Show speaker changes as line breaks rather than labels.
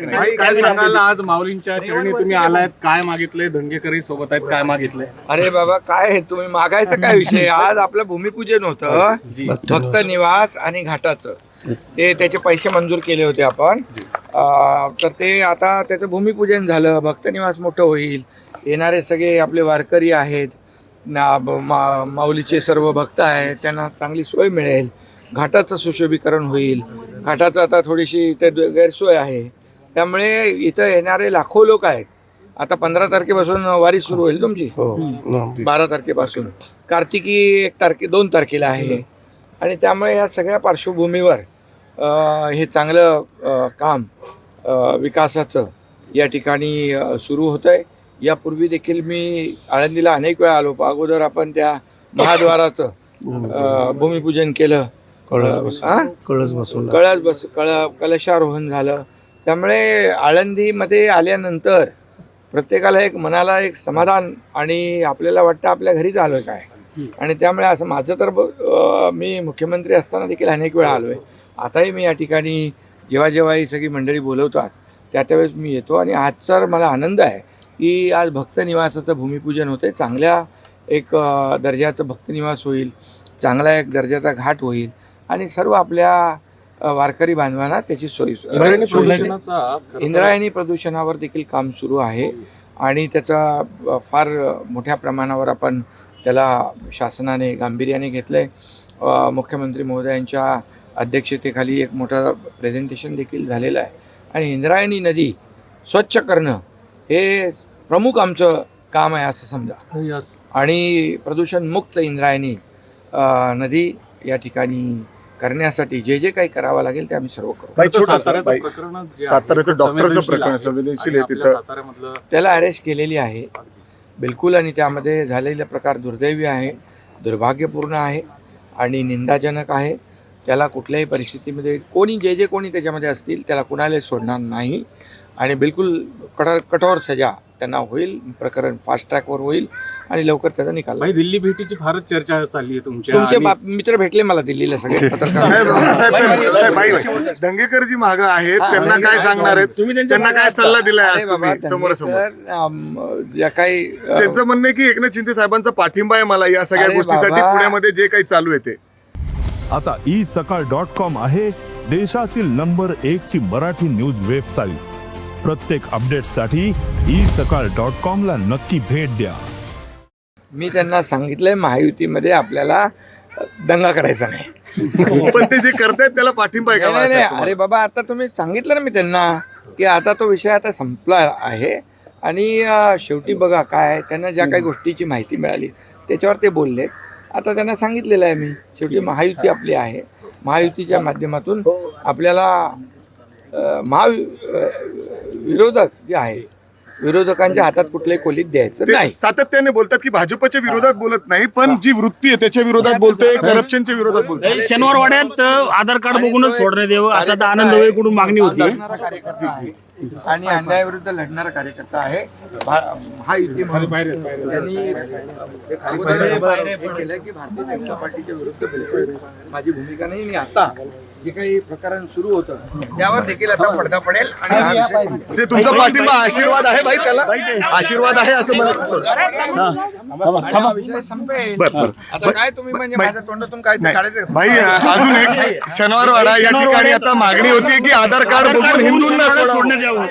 काय सांगाल आज माऊलींच्या चरणी तुम्ही आलायत काय मागितले दंगेकरी सोबत आहेत काय मागितले
अरे बाबा काय आहे, तुम्ही मागायचं काय विषय? आज आपलं भूमिपूजन होतं भक्त निवास आणि घाटाचं. ते त्याचे पैसे मंजूर केले होते आपण. तर ते आता त्याचं भूमिपूजन झालं भक्त निवास मोठं होईल. येणारे सगळे आपले वारकरी आहेत. माऊलीचे सर्व भक्त आहेत. त्यांना चांगली सोय मिळेल. घाटाचं सुशोभीकरण होईल. घाटाचं आता थोडीशी इथे गैरसोय आहे. त्यामुळे इथं येणारे लाखो लोक आहेत. आता पंधरा तारखेपासून वारी सुरू होईल तुमची. बारा तारखेपासून. कार्तिकी एक तारखे दोन तारखेला आहे. आणि त्यामुळे या सगळ्या पार्श्वभूमीवर हे चांगलं काम विकासाचं या ठिकाणी सुरू होतं आहे यापूर्वी देखील मी आळंदीला अनेक वेळा आलो अगोदर आपण त्या महाद्वाराचं भूमिपूजन केलं. हा?
कळस बसवला.
कळस बस कळ कलशारोहण झालं. त्यामुळे आळंदीमध्ये आल्यानंतर प्रत्येकाला एक मनाला एक समाधान आणि आपल्याला वाटतं आपल्या घरीच आलो आहे काय. आणि त्यामुळे असं माझं तर मी मुख्यमंत्री असताना देखील अनेक वेळा आलो आहे आताही मी या ठिकाणी जेव्हा जेव्हा ही सगळी मंडळी बोलवतात त्या त्यावेळेस मी येतो आणि आजचा मला आनंद आहे की आज भक्त निवासाचं भूमिपूजन होते चांगल्या एक दर्जाचं भक्तनिवास होईल चांगला एक दर्जाचा घाट होईल आणि सर्व आपल्या वारकरी बांधवांना त्याची सोयी
इंद्रायणी
प्रदूषणावर देखील काम सुरू आहे आणि त्याचा फार मोठ्या प्रमाणावर आपण त्याला शासनाने गांभीर्याने घेतलं आहे मुख्यमंत्री महोदयांच्या अध्यक्षतेखाली एक मोठं प्रेझेंटेशन देखील झालेलं आहे. आणि इंद्रायणी नदी स्वच्छ करणं हे प्रमुख आमचं काम आहे असं समजा. आणि प्रदूषणमुक्त इंद्रायणी नदी या ठिकाणी करण्यासाठी जे जे काही करावं लागेल ते आम्ही सर्व करू
साताऱ्याचं
डॉक्टरचं प्रकरण. संवेदनशील आहे तिथं.
त्याला अरेस्ट केलेली आहे बिलकुल आणि त्यामध्ये झालेला प्रकार दुर्दैवी आहे दुर्भाग्यपूर्ण आहे आणि निंदाजनक आहे त्याला कुठल्याही परिस्थितीमध्ये कोणी जे जे कोणी त्याच्यामध्ये असतील त्याला कुणालाही सोडणार नाही आणि बिलकुल कठोर कठोर सजा त्यांना होईल प्रकरण फास्ट ट्रॅकवर होईल आणि लवकर त्याचा निकाल.
भाई दिल्ली भेटीची फारच चर्चा चालली आहे तुमच्या
तुमचे
आणि-
बाप- मित्र भेटले मला दिल्लीला सगळे
साहेब,
पत्रकार.
साहेब, साहेब, साहेब, बाई, बाई. दंगेकर जी माग आहेत त्यांना काय सांगणार आहेत? त्यांना काय सल्ला दिलाय आज तुम्ही समोर
ज्या काही अ,
त्यांचं म्हणणं आहे की एकनाथ शिंदे साहेबांचा पाठिंबा आहे मला या सगळ्या
अरे
गोष्टीसाठी
बाबा.
पुण्यामध्ये जे काही चालू आहे ते.
आता ई सकाळ डॉट कॉम आहे देशातील नंबर एक ची मराठी न्यूज वेबसाईट प्रत्येक अपडेटसाठी ई सकाळ डॉट कॉम ला नक्की भेट द्या.
मी त्यांना सांगितलंय महायुतीमध्ये आपल्याला दंगा करायचा नाही.
पण ते जे करतायत त्याला पाठिंबा आहे का
नाही, नाही,
बाळासाहेब
नाही. अरे बाबा आता तुम्ही सांगितलं ना मी त्यांना की आता तो विषय आता संपला आहे आणि अं, शेवटी बघा काय त्यांना ज्या काही गोष्टीची माहिती मिळाली त्याच्यावर ते बोलले. आता त्यांना सांगितलेलं आहे मी शेवटी महायुती आपली आहे. महायुतीच्या माध्यमातून आपल्याला अं, महा अं, विरोधक जे आहेत विरोधकांच्या हातात कुठल्याही कोलीत द्यायचं
ते
नाही.
सातत्याने बोलतात की भाजपच्या विरोधात बोलत नाही पण जी वृत्ती आहे त्याच्या विरोधात बोलते करप्शनच्या विरोधात बोलते
शनिवार वाड्यात आधार कार्ड बघूनच सोडण्यात यावं असा आनंद वेळकडून मागणी होती.
आणि अन्यायाविरुद्ध लढणारा कार्यकर्ता आहे. महायुती म्हणून त्यांनी हे केलं की भारतीय जनता पार्टीच्या विरुद्ध माझी भूमिका नाही. आणि आता जे काही प्रकरण सुरू होतं त्यावर देखील आता पडदा पडेल आणि हा विषय संपेल.
ते तुमचा पाठिंबा आशीर्वाद आहे भाई त्याला? आशीर्वाद आहे असं मला
आणि हा विषय संपेल.
बर बर.
आता काय तुम्ही म्हणजे माझ्या तोंडातून काय ते काढायचं?
भाई अजून एक शनिवारवाडा या ठिकाणी आता मागणी होती की आधार कार्ड बघून हिंदूंना सोडावं
सोडण्यात यावं.